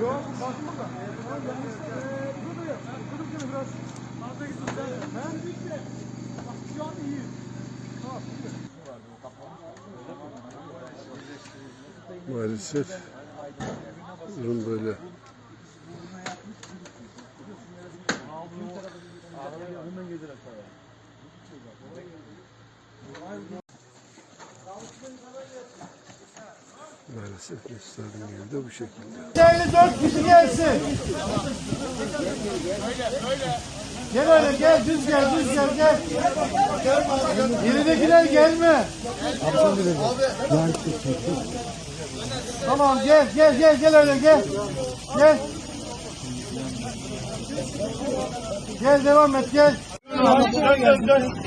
Yok, baktım da. Buradayım. Kırık seni biraz. Fazla gittim ben. Ben bitti. Bak şu an iyi. Tamam. Maalesef durum böyle. Maalesef gösterdiğim gibi de bu şekilde. Değerli dört kişi gelsin. Gel öyle gel düz gel düz gel gel. Geridekiler gelme. Tamam gel gel gel gel öyle gel. Gel. Gel devam et gel. Dön dön.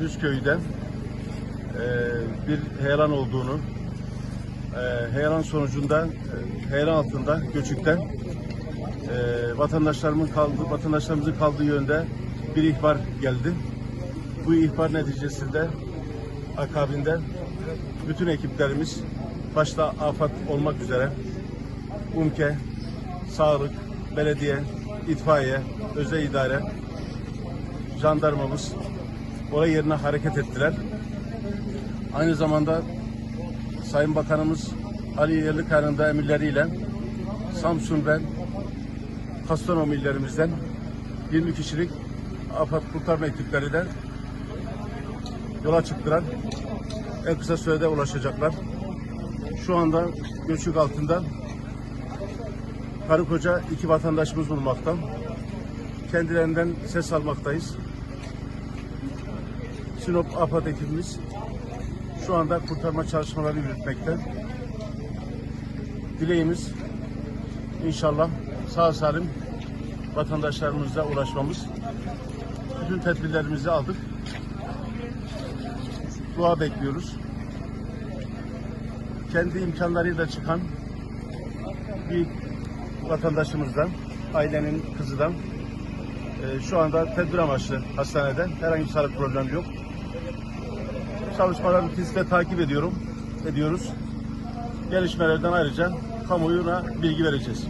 Düzköy'den e, bir heyelan olduğunu e, heyelan sonucunda e, heyelan altında göçükten e, vatandaşlarımın kaldığı vatandaşlarımızın kaldığı yönde bir ihbar geldi. Bu ihbar neticesinde akabinde bütün ekiplerimiz başta AFAD olmak üzere UMKE, sağlık, belediye, itfaiye, özel idare, jandarmamız olay yerine hareket ettiler. Aynı zamanda Sayın Bakanımız Ali Yerlikaya'nın da emirleriyle Samsun ve Kastamonu illerimizden 20 kişilik AFAD kurtarma ekipleri de yola çıktılar. En kısa sürede ulaşacaklar. Şu anda göçük altında karı koca iki vatandaşımız bulunmakta. Kendilerinden ses almaktayız. Sinop AFAD ekibimiz şu anda kurtarma çalışmalarını yürütmekte. Dileğimiz inşallah sağ salim vatandaşlarımıza ulaşmamız. Bütün tedbirlerimizi aldık. Dua bekliyoruz kendi imkanlarıyla çıkan bir vatandaşımızdan, ailenin kızıdan e, şu anda tedbir amaçlı hastanede herhangi bir sağlık problemi yok. Çalışmaları biz de takip ediyorum, ediyoruz. Gelişmelerden ayrıca kamuoyuna bilgi vereceğiz.